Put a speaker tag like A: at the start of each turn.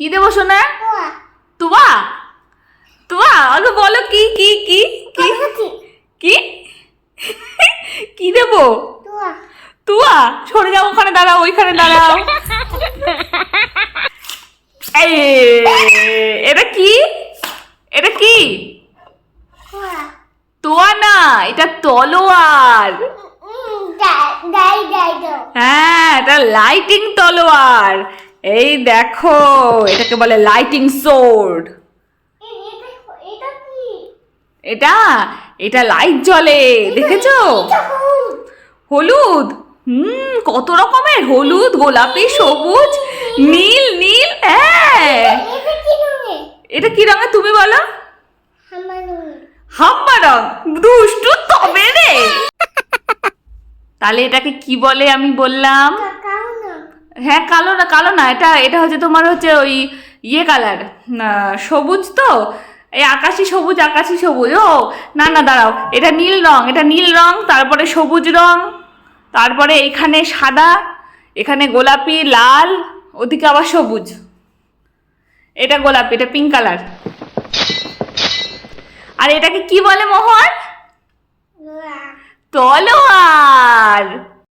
A: কি দেবো সোনা? তুয়া। তুয়া? আগে বলো কি কি কি কি? কি? কি দেবো? তুয়া। সরে যাও ওখানে দাঁড়াও ওইখানে দাঁড়াও। এটা কি? এটা কি? তোয়া। না এটা তলোয়ার। হ্যাঁ এটা লাইটিং তলোয়ার। এই দেখো এটাকে বলে লাইটিং সোর্ড এটা এটা লাইট জ্বলে দেখেছ? হলুদ। হুম কত রকমের হলুদ গোলাপি সবুজ নীল। নীল হ্যাঁ। এটা কি রঙের তুমি বলো? হাম্মা রং দুষ্টু তবে রে। তাহলে এটাকে কি বলে আমি বললাম? হ্যাঁ কালো না কালো না এটা এটা হচ্ছে তোমার হচ্ছে ওই ইয়ে কালার সবুজ তো? এই আকাশি সবুজ আকাশি সবুজ ও না না দাঁড়াও এটা নীল রং এটা নীল রং তারপরে সবুজ রং তারপরে এখানে সাদা এখানে গোলাপি লাল ওদিকে আবার সবুজ। এটা গোলাপি এটা পিঙ্ক কালার আর এটাকে কি বলে মোহন? তলোয়ার।